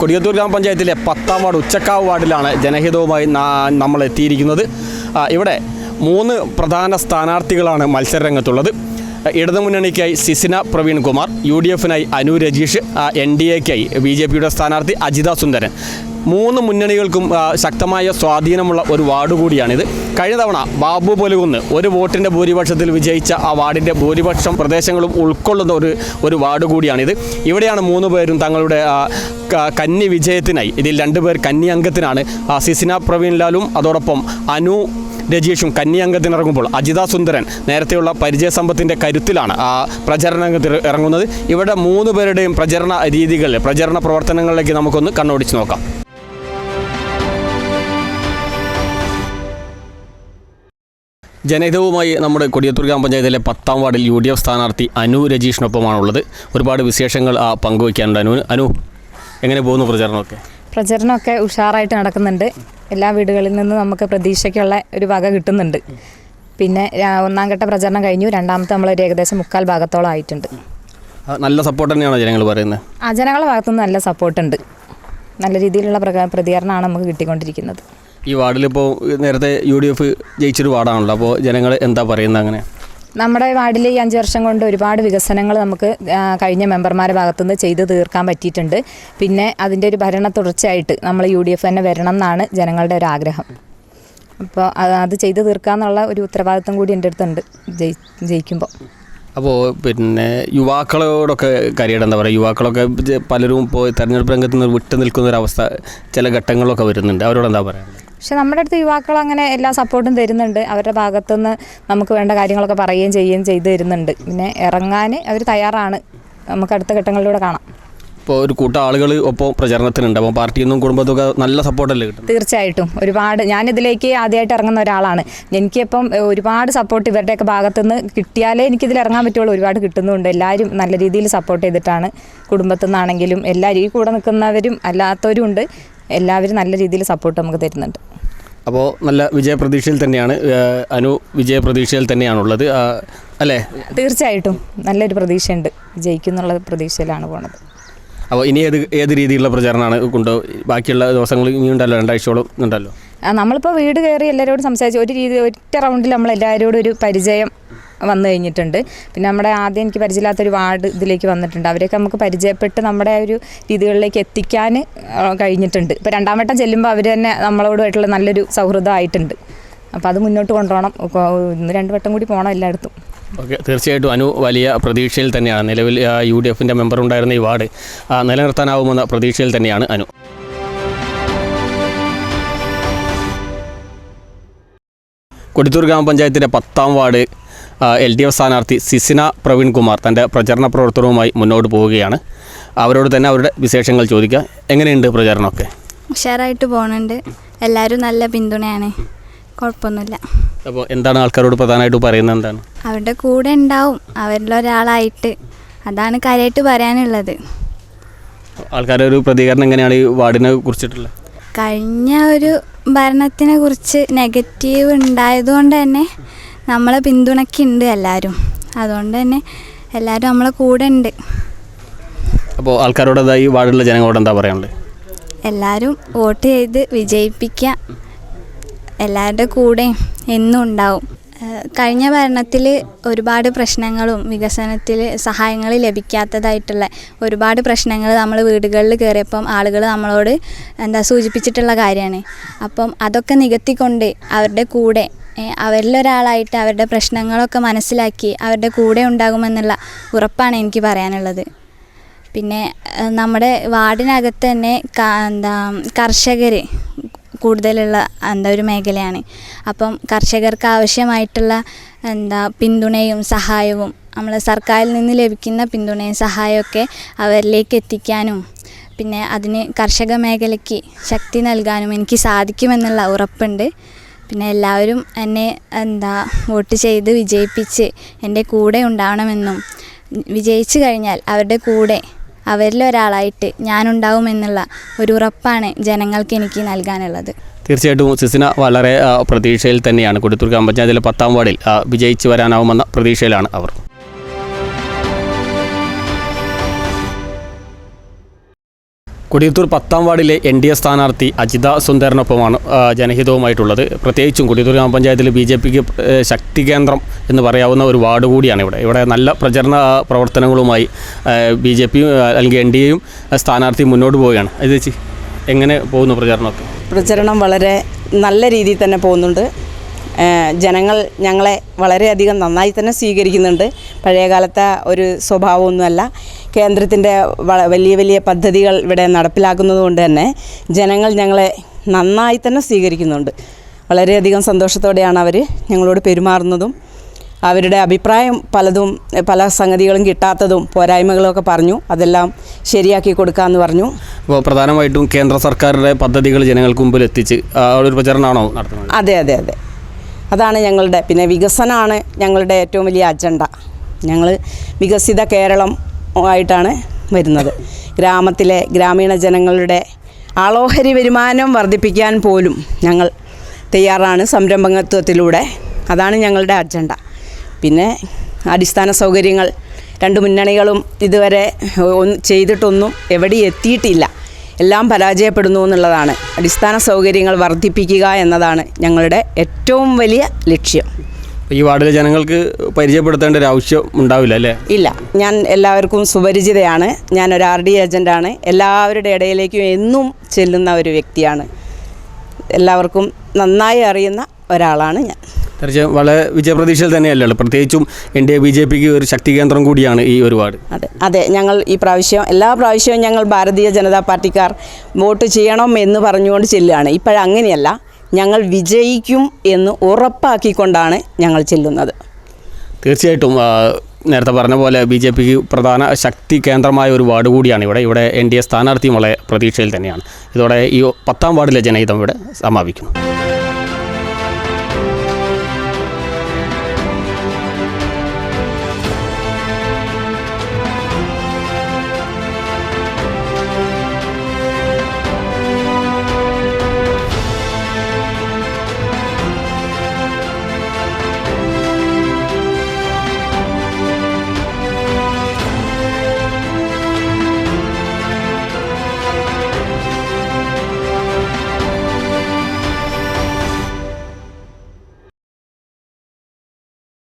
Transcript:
കൊടിയത്തൂർ ഗ്രാമപഞ്ചായത്തിലെ പത്താം വാർഡ് ഉച്ചക്കാവ് വാർഡിലാണ് ജനഹിതവുമായി നമ്മൾ എത്തിയിരിക്കുന്നത്. ഇവിടെ മൂന്ന് പ്രധാന സ്ഥാനാർത്ഥികളാണ് മത്സരരംഗത്തുള്ളത്. ഇടതു മുന്നണിക്കായി സിസിന പ്രവീൺ കുമാർ യു ഡി എഫിനായി അനു രജീഷ് എൻ ഡി എക്കായി ബി ജെ പിയുടെ സ്ഥാനാർത്ഥി അജിത സുന്ദരൻ. മൂന്ന് മുന്നണികൾക്കും ശക്തമായ സ്വാധീനമുള്ള ഒരു വാർഡ് കൂടിയാണിത്. കഴിഞ്ഞ തവണ ബാബു പൊലുകുന്ന് ഒരു വോട്ടിന്റെ ഭൂരിപക്ഷത്തിൽ വിജയിച്ച ആ വാർഡിന്റെ ഭൂരിപക്ഷം പ്രദേശങ്ങളും ഉൾക്കൊള്ളുന്ന ഒരു ഒരു വാർഡ് കൂടിയാണിത്. ഇവിടെയാണ് മൂന്ന് പേരും തങ്ങളുടെ കന്നി വിജയത്തിനായി ഇതിൽ രണ്ടുപേർ കന്നി അംഗത്തിനാണ്. സിസിന പ്രവീൺ ലാലും അതോടൊപ്പം അനു രജീഷും കന്നി അംഗത്തിനിറങ്ങുമ്പോൾ അജിത സുന്ദരൻ നേരത്തെയുള്ള പരിചയ സമ്പത്തിന്റെ കരുത്തിലാണ് ആ പ്രചരണ രംഗത്തിൽ ഇറങ്ങുന്നത്. ഇവിടെ മൂന്ന് പേരുടെയും പ്രചരണ രീതികളിൽ പ്രചരണ പ്രവർത്തനങ്ങളിലേക്ക് നമുക്കൊന്ന് കണ്ണോടിച്ച് നോക്കാം. ജനഹിതവുമായി നമ്മുടെ കൊടിയത്തൂർ ഗ്രാമപഞ്ചായത്തിലെ പത്താം വാർഡിൽ യു ഡി എഫ് സ്ഥാനാർത്ഥി അനു രജീഷിനൊപ്പമാണുള്ളത്. ഒരുപാട് വിശേഷങ്ങൾ ആ പങ്കുവയ്ക്കാനുണ്ട് അനു. അനു എങ്ങനെ പോകുന്നു പ്രചരണമൊക്കെ? പ്രചരണമൊക്കെ ഉഷാറായിട്ട് നടക്കുന്നുണ്ട്. എല്ലാ വീടുകളിൽ നിന്ന് നമുക്ക് പ്രതീക്ഷയ്ക്കുള്ള ഒരു വക കിട്ടുന്നുണ്ട്. പിന്നെ ഒന്നാം ഘട്ട പ്രചരണം കഴിഞ്ഞു. രണ്ടാമത്തെ നമ്മൾ ഒരു ഏകദേശം മുക്കാൽ ഭാഗത്തോളം ആയിട്ടുണ്ട്. നല്ല സപ്പോർട്ട് തന്നെയാണോ ജനങ്ങൾ പറയുന്നത്? ആ ജനങ്ങളുടെ ഭാഗത്തുനിന്ന് നല്ല സപ്പോർട്ടുണ്ട് നല്ല രീതിയിലുള്ള പ്രതികരണമാണ് നമുക്ക് കിട്ടിക്കൊണ്ടിരിക്കുന്നത്. ഈ വാർഡിൽ വാർഡിലിപ്പോൾ നേരത്തെ യു ഡി എഫ് ജയിച്ചൊരു വാർഡാണല്ലോ. അപ്പോൾ ജനങ്ങൾ എന്താ പറയുന്നത് അങ്ങനെ? നമ്മുടെ വാർഡിൽ ഈ അഞ്ച് വർഷം കൊണ്ട് ഒരുപാട് വികസനങ്ങൾ നമുക്ക് കഴിഞ്ഞ മെമ്പർമാരുടെ ഭാഗത്തുനിന്ന് ചെയ്ത് തീർക്കാൻ പറ്റിയിട്ടുണ്ട്. പിന്നെ അതിന്റെ ഒരു ഭരണ തുടർച്ചയായിട്ട് നമ്മൾ യു ഡി എഫ് തന്നെ വരണം എന്നാണ് ജനങ്ങളുടെ ഒരു ആഗ്രഹം. അപ്പോൾ അത് ചെയ്ത് തീർക്കാന്നുള്ള ഒരു ഉത്തരവാദിത്വം കൂടി എന്റെ അടുത്തുണ്ട് ജയി ജയിക്കുമ്പോൾ. അപ്പോൾ പിന്നെ യുവാക്കളോടൊക്കെ കാര്യമായിട്ട് എന്താ പറയുക? യുവാക്കളൊക്കെ പലരും ഇപ്പോൾ തെരഞ്ഞെടുപ്പ് രംഗത്ത് നിന്ന് വിട്ടു നിൽക്കുന്ന ഒരു അവസ്ഥ ചില ഘട്ടങ്ങളൊക്കെ വരുന്നുണ്ട്. അവരോട് എന്താ പറയുക പക്ഷെ നമ്മുടെ അടുത്ത് യുവാക്കൾ അങ്ങനെ എല്ലാ സപ്പോർട്ടും തരുന്നുണ്ട്. അവരുടെ ഭാഗത്തുനിന്ന് നമുക്ക് വേണ്ട കാര്യങ്ങളൊക്കെ പറയുകയും ചെയ്യുകയും ചെയ്തു തരുന്നുണ്ട്. പിന്നെ ഇറങ്ങാൻ അവർ തയ്യാറാണ്. നമുക്ക് അടുത്ത ഘട്ടങ്ങളിലൂടെ കാണാം. ഇപ്പോൾ ഒരു കൂട്ടം ആളുകൾ ഒപ്പം പ്രചരണത്തിനുണ്ട്. അപ്പോൾ പാർട്ടിയിൽ നിന്നും കുടുംബത്തൊക്കെ നല്ല സപ്പോർട്ടല്ലേ കിട്ടും തീർച്ചയായിട്ടും. ഒരുപാട് ഞാനിതിലേക്ക് ആദ്യമായിട്ട് ഇറങ്ങുന്ന ഒരാളാണ്. എനിക്കിപ്പം ഒരുപാട് സപ്പോർട്ട് ഇവരുടെയൊക്കെ ഭാഗത്തു നിന്ന് കിട്ടിയാലേ എനിക്കിതിൽ ഇറങ്ങാൻ പറ്റുള്ളൂ. ഒരുപാട് കിട്ടുന്നുണ്ട്. എല്ലാവരും നല്ല രീതിയിൽ സപ്പോർട്ട് ചെയ്തിട്ടാണ് കുടുംബത്തിൽ നിന്നാണെങ്കിലും എല്ലാവരും ഈ കൂടെ നിൽക്കുന്നവരും അല്ലാത്തവരും ഉണ്ട്. എല്ലാവരും നല്ല രീതിയിൽ സപ്പോർട്ട് നമുക്ക് തരുന്നുണ്ട്. അപ്പോൾ നല്ല വിജയപ്രതീക്ഷയിൽ തന്നെയാണ് അനു വിജയപ്രതീക്ഷയിൽ തന്നെയാണുള്ളത്. അല്ലേ? തീർച്ചയായിട്ടും നല്ലൊരു പ്രതീക്ഷയുണ്ട്. ജയിക്കുന്നുള്ള പ്രതീക്ഷയിലാണ് പോണത്. അപ്പോൾ ഇനി ഏത് ഏത് രീതിയിലുള്ള പ്രചാരണമാണ് കൊണ്ടോ ബാക്കിയുള്ള ദിവസങ്ങൾ ഇനി ഉണ്ടല്ലോ രണ്ടാഴ്ചയോളം ഉണ്ടല്ലോ? നമ്മളിപ്പോൾ വീട് കയറി എല്ലാവരോടും സംസാരിച്ച് ഒരു രീതി ഒറ്റ റൗണ്ടിൽ നമ്മൾ എല്ലാവരോടും ഒരു പരിചയം വന്നു കഴിഞ്ഞിട്ടുണ്ട്. പിന്നെ നമ്മുടെ ആദ്യം എനിക്ക് പരിചയമില്ലാത്തൊരു വാർഡ് ഇതിലേക്ക് വന്നിട്ടുണ്ട്. അവരെയൊക്കെ നമുക്ക് പരിചയപ്പെട്ട് നമ്മുടെ ഒരു രീതികളിലേക്ക് എത്തിക്കാൻ കഴിഞ്ഞിട്ടുണ്ട്. ഇപ്പോൾ രണ്ടാം വട്ടം ചെല്ലുമ്പോൾ അവർ തന്നെ നമ്മളോടുമായിട്ടുള്ള നല്ലൊരു സൗഹൃദമായിട്ടുണ്ട്. അപ്പോൾ അത് മുന്നോട്ട് കൊണ്ടുപോകണം ഇന്ന് രണ്ട് വട്ടം കൂടി പോകണം എല്ലായിടത്തും. ഓക്കെ തീർച്ചയായിട്ടും അനു വലിയ പ്രതീക്ഷയിൽ തന്നെയാണ്. നിലവിൽ യു ഡി എഫിന്റെ മെമ്പർ ഉണ്ടായിരുന്ന ഈ വാർഡ് നിലനിർത്താനാവുമെന്ന പ്രതീക്ഷയിൽ തന്നെയാണ് അനു. കൊടിത്തൂർ ഗ്രാമപഞ്ചായത്തിന്റെ പത്താം വാർഡ് എൽ ഡി എഫ് സ്ഥാനാർത്ഥി സിസിന പ്രവീൺകുമാർ തന്റെ പ്രചരണ പ്രവർത്തനവുമായി മുന്നോട്ട് പോവുകയാണ്. അവരോട് തന്നെ അവരുടെ വിശേഷങ്ങൾ ചോദിക്കുക എങ്ങനെയുണ്ട് പ്രചരണമൊക്കെ? ഉഷാറായിട്ട് പോകുന്നുണ്ട് എല്ലാവരും നല്ല പിന്തുണയാണ്. കുഴപ്പമൊന്നുമില്ല. അപ്പോൾ എന്താണ് ആൾക്കാരോട് പ്രധാനമായിട്ട് പറയുന്നത് എന്താണ്? അവരുടെ കൂടെ ഉണ്ടാവും. അവരിൽ ഒരാളായിട്ട്. അതാണ് കാര്യമായിട്ട് പറയാനുള്ളത്. ആൾക്കാരുടെ ഒരു പ്രതികരണം എങ്ങനെയാണ് ഈ വാർഡിനെ കുറിച്ചിട്ടുള്ളത്? കഴിഞ്ഞ ഒരു ഭരണത്തിനെ കുറിച്ച് നെഗറ്റീവ് ഉണ്ടായതുകൊണ്ട് തന്നെ നമ്മളെ പിന്തുണയ്ക്കുന്നുണ്ട് എല്ലാവരും. അതുകൊണ്ട് തന്നെ എല്ലാവരും നമ്മളെ കൂടെ ഉണ്ട് അപ്പോൾ ആൾക്കാരോട് ഈ വാർഡിലുള്ള ജനങ്ങളോട് എന്താ പറയാനുള്ളത് എല്ലാവരും വോട്ട് ചെയ്ത് വിജയിപ്പിക്കുക. എല്ലാവരുടെ കൂടെ എന്നും ഉണ്ടാവും. കഴിഞ്ഞ ഭരണത്തിൽ ഒരുപാട് പ്രശ്നങ്ങളും വികസനത്തിൽ സഹായങ്ങൾ ലഭിക്കാത്തതായിട്ടുള്ള ഒരുപാട് പ്രശ്നങ്ങൾ നമ്മൾ വീടുകളിൽ കയറിയപ്പം ആളുകൾ നമ്മളോട് എന്താ സൂചിപ്പിച്ചിട്ടുള്ള കാര്യമാണ്. അപ്പം അതൊക്കെ നികത്തിക്കൊണ്ട് അവരുടെ കൂടെ അവരിലൊരാളായിട്ട് അവരുടെ പ്രശ്നങ്ങളൊക്കെ മനസ്സിലാക്കി അവരുടെ കൂടെ ഉണ്ടാകുമെന്നുള്ള ഉറപ്പാണ് എനിക്ക് പറയാനുള്ളത്. പിന്നെ നമ്മുടെ വാർഡിനകത്ത് തന്നെ എന്താ കർഷകർ കൂടുതലുള്ള എന്താ ഒരു മേഖലയാണ്. അപ്പം കർഷകർക്ക് ആവശ്യമായിട്ടുള്ള എന്താ പിന്തുണയും സഹായവും നമ്മൾ സർക്കാരിൽ നിന്ന് ലഭിക്കുന്ന പിന്തുണയും സഹായമൊക്കെ അവരിലേക്ക് എത്തിക്കാനും പിന്നെ അതിന് കർഷക മേഖലയ്ക്ക് ശക്തി നൽകാനും എനിക്ക് സാധിക്കുമെന്നുള്ള ഉറപ്പുണ്ട്. പിന്നെ എല്ലാവരും എന്നെ എന്താ വോട്ട് ചെയ്ത് വിജയിപ്പിച്ച് എന്റെ കൂടെ ഉണ്ടാവണമെന്നും വിജയിച്ചു കഴിഞ്ഞാൽ അവരുടെ കൂടെ അവരിലൊരാളായിട്ട് ഞാനുണ്ടാവുമെന്നുള്ള ഒരു ഉറപ്പാണ് ജനങ്ങൾക്ക് എനിക്ക് നൽകാനുള്ളത്. തീർച്ചയായിട്ടും സിസിന വളരെ പ്രതീക്ഷയിൽ തന്നെയാണ്. കൊടുത്തൂർ ഗ്രാമപഞ്ചായത്തിലെ പത്താം വാർഡിൽ വിജയിച്ച് വരാനാവുമെന്ന പ്രതീക്ഷയിലാണ് അവർ. കൊടിയത്തൂർ പത്താം വാർഡിലെ എൻ ഡി എ സ്ഥാനാർത്ഥി അജിത സുന്ദറിനൊപ്പമാണ് ജനഹിതവുമായിട്ടുള്ളത്. പ്രത്യേകിച്ചും കൊടിയത്തൂർ ഗ്രാമപഞ്ചായത്തിൽ ബി ജെ പിക്ക് ശക്തി കേന്ദ്രം എന്ന് പറയാവുന്ന ഒരു വാർഡ് കൂടിയാണ് ഇവിടെ. ഇവിടെ നല്ല പ്രചരണ പ്രവർത്തനങ്ങളുമായി ബി ജെ പിയും അല്ലെങ്കിൽ എൻ ഡി എയും സ്ഥാനാർത്ഥി മുന്നോട്ട് പോവുകയാണ്. അത് ചേച്ചി എങ്ങനെ പോകുന്നു പ്രചരണമൊക്കെ? പ്രചരണം വളരെ നല്ല രീതിയിൽ തന്നെ പോകുന്നുണ്ട്. ജനങ്ങൾ ഞങ്ങളെ വളരെയധികം നന്നായി തന്നെ സ്വീകരിക്കുന്നുണ്ട്. പഴയകാലത്തെ ഒരു സ്വഭാവമൊന്നുമല്ല. കേന്ദ്രത്തിന്റെ വലിയ വലിയ പദ്ധതികൾ ഇവിടെ നടപ്പിലാക്കുന്നത് കൊണ്ട് തന്നെ ജനങ്ങൾ ഞങ്ങളെ നന്നായി തന്നെ സ്വീകരിക്കുന്നുണ്ട്. വളരെയധികം സന്തോഷത്തോടെയാണ് അവർ ഞങ്ങളോട് പെരുമാറുന്നതും അവരുടെ അഭിപ്രായം പലതും പല സംഗതികളും കിട്ടാത്തതും പോരായ്മകളൊക്കെ പറഞ്ഞു അതെല്ലാം ശരിയാക്കി കൊടുക്കാമെന്ന് പറഞ്ഞു. അപ്പോൾ പ്രധാനമായിട്ടും കേന്ദ്ര സർക്കാരിന്റെ പദ്ധതികൾ ജനങ്ങൾക്ക് മുമ്പിൽ എത്തിച്ച് ആ ഒരു പ്രചരണമാണോ നടത്തുന്നത്? അതെ അതെ അതെ. അതാണ് ഞങ്ങളുടെ പിന്നെ വികസനമാണ് ഞങ്ങളുടെ ഏറ്റവും വലിയ അജണ്ട. ഞങ്ങൾ വികസിത കേരളം ആയിട്ടാണ് വരുന്നത്. ഗ്രാമത്തിലെ ഗ്രാമീണ ജനങ്ങളുടെ ആളോഹരി വരുമാനം വർദ്ധിപ്പിക്കാൻ പോലും ഞങ്ങൾ തയ്യാറാണ് സംരംഭകത്വത്തിലൂടെ. അതാണ് ഞങ്ങളുടെ അജണ്ട. പിന്നെ അടിസ്ഥാന സൗകര്യങ്ങൾ രണ്ട് മുന്നണികളും ഇതുവരെ ചെയ്തിട്ടൊന്നും എവിടെ എത്തിയിട്ടില്ല. എല്ലാം പരാജയപ്പെടുന്നു എന്നുള്ളതാണ്. അടിസ്ഥാന സൗകര്യങ്ങൾ വർദ്ധിപ്പിക്കുക എന്നതാണ് ഞങ്ങളുടെ ഏറ്റവും വലിയ ലക്ഷ്യം. ഈ വാർഡിലെ ജനങ്ങൾക്ക് പരിചയപ്പെടുത്തേണ്ട ഒരു ആവശ്യം ഉണ്ടാവില്ല അല്ലേ? ഇല്ല. ഞാൻ എല്ലാവർക്കും സുപരിചിതയാണ്. ഞാൻ ഒരു ആർ ഡി ഏജന്റാണ് എല്ലാവരുടെ ഇടയിലേക്കും എന്നും ചെല്ലുന്ന ഒരു വ്യക്തിയാണ്. എല്ലാവർക്കും നന്നായി അറിയുന്ന ഒരാളാണ് ഞാൻ. തീർച്ചയായും വളരെ വിജയപ്രതീക്ഷയിൽ തന്നെയല്ലേ പ്രത്യേകിച്ചും N D A B J പിക്ക് ഒരു ശക്തി കേന്ദ്രം കൂടിയാണ് ഈ ഒരു വാർഡ്. അതെ അതെ. ഞങ്ങൾ ഈ പ്രാവശ്യം എല്ലാ പ്രാവശ്യവും ഞങ്ങൾ ഭാരതീയ ജനതാ പാർട്ടിക്കാർ വോട്ട് ചെയ്യണം എന്ന് പറഞ്ഞുകൊണ്ട് ചെല്ലുകയാണ്. ഇപ്പോഴങ്ങനെയല്ല. ഞങ്ങൾ വിജയിക്കും എന്ന് ഉറപ്പാക്കിക്കൊണ്ടാണ് ഞങ്ങൾ ചെല്ലുന്നത്. തീർച്ചയായിട്ടും നേരത്തെ പറഞ്ഞ പോലെ ബി ജെ പിക്ക് പ്രധാന ശക്തി കേന്ദ്രമായ ഒരു വാർഡ് കൂടിയാണ് ഇവിടെ. ഇവിടെ എൻ ഡി എ സ്ഥാനാർത്ഥിയും വളരെ പ്രതീക്ഷയിൽ തന്നെയാണ്. ഇതോടെ ഈ പത്താം വാർഡിലെ ജനഹിതം ഇവിടെ സമാപിക്കുന്നു.